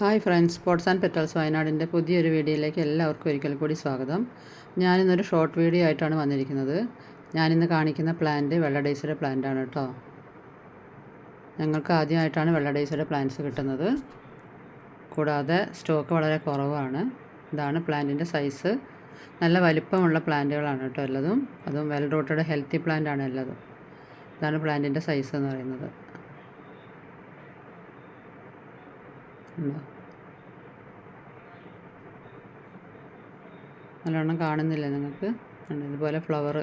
Hi friends sports and petals വയനാടിന്റെ പുതിയൊരു വീഡിയോയിലേക്ക് എല്ലാവർക്കും ഒരിക്കൽ കൂടി സ്വാഗതം. ഞാനിന്നൊരു ഷോർട്ട് വീഡിയോ ആയിട്ടാണ് വന്നിരിക്കുന്നത്. ഞാനിന്ന് കാണിക്കുന്ന പ്ലാന്റ് വെള്ളഡേയ്സിയുടെ പ്ലാന്റാണ് കേട്ടോ. ഞങ്ങൾക്ക് ആദ്യമായിട്ടാണ് വെള്ളഡേയ്സിയുടെ പ്ലാന്റ്സ് കിട്ടുന്നത്. കൂടാതെ സ്റ്റോക്ക് വളരെ കുറവാണ്. ഇതാണ് പ്ലാന്റിന്റെ സൈസ്. നല്ല വലിപ്പമുള്ള പ്ലാന്റുകളാണ് കേട്ടോ എല്ലതും. അതും വെൽ റൂട്ടഡ് ഹെൽത്തി പ്ലാന്റ് ആണ് എല്ലതും. ഇതാണ് പ്ലാന്റിന്റെ സൈസ് എന്ന് പറയുന്നത്. നല്ലോണം കാണുന്നില്ല നിങ്ങൾക്ക്? ഇതുപോലെ ഫ്ലവർ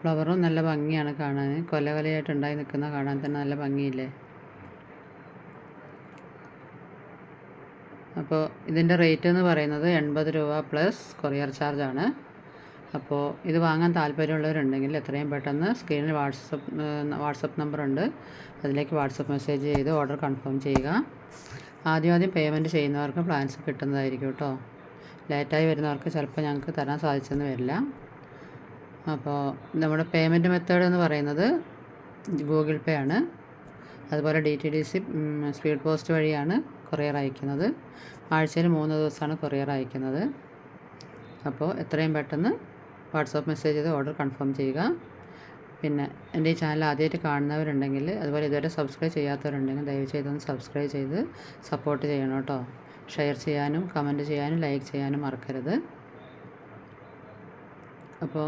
ഫ്ലവറും നല്ല ഭംഗിയാണ് കാണാൻ. കൊല കൊലയായിട്ട് ഉണ്ടായി നിൽക്കുന്ന കാണാൻ തന്നെ നല്ല ഭംഗിയില്ലേ? അപ്പോൾ ഇതിന്റെ റേറ്റ് എന്ന് പറയുന്നത് എൺപത് രൂപ പ്ലസ് കൊറിയർ ചാർജാണ് അപ്പോൾ ഇത് വാങ്ങാൻ താല്പര്യമുള്ളവരുണ്ടെങ്കിൽ എത്രയും പെട്ടെന്ന് സ്ക്രീനിൽ വാട്സപ്പ് വാട്സപ്പ് നമ്പറുണ്ട് അതിലേക്ക് വാട്സപ്പ് മെസ്സേജ് ചെയ്ത് ഓർഡർ കൺഫേം ചെയ്യുക. ആദ്യം ആദ്യം പേയ്മെന്റ് ചെയ്യുന്നവർക്ക് പ്ലാൻസ് കിട്ടുന്നതായിരിക്കും കേട്ടോ ലേറ്റായി വരുന്നവർക്ക് ചിലപ്പോൾ ഞങ്ങൾക്ക് തരാൻ സാധിച്ചെന്ന് വരില്ല. അപ്പോൾ നമ്മുടെ പേയ്മെന്റ് മെത്തേഡ് എന്ന് പറയുന്നത് ഗൂഗിൾ പേ ആണ്. അതുപോലെ D T D C speed post വഴിയാണ് കൊറിയർ അയക്കുന്നത്. ആഴ്ചയിൽ മൂന്ന് ദിവസമാണ് കൊറിയർ അയക്കുന്നത്. അപ്പോൾ എത്രയും പെട്ടെന്ന് വാട്സാപ്പ് മെസ്സേജ് ചെയ്ത് ഓർഡർ കൺഫേം ചെയ്യുക. പിന്നെ എന്റെ ഈ ചാനൽ ആദ്യമായിട്ട് കാണുന്നവരുണ്ടെങ്കിൽ അതുപോലെ ഇതുവരെ സബ്സ്ക്രൈബ് ചെയ്യാത്തവരുണ്ടെങ്കിൽ ദയവ് ചെയ്തൊന്ന് സബ്സ്ക്രൈബ് ചെയ്ത് സപ്പോർട്ട് ചെയ്യണം കേട്ടോ. ഷെയർ ചെയ്യാനും കമന്റ് ചെയ്യാനും ലൈക്ക് ചെയ്യാനും മറക്കരുത്. അപ്പോൾ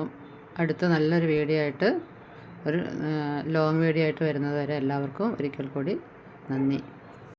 അടുത്ത നല്ലൊരു വീഡിയോ ആയിട്ട് ഒരു ലോങ് വീഡിയോ ആയിട്ട് വരുന്നത് വരെ എല്ലാവർക്കും ഒരിക്കൽ കൂടി നന്ദി.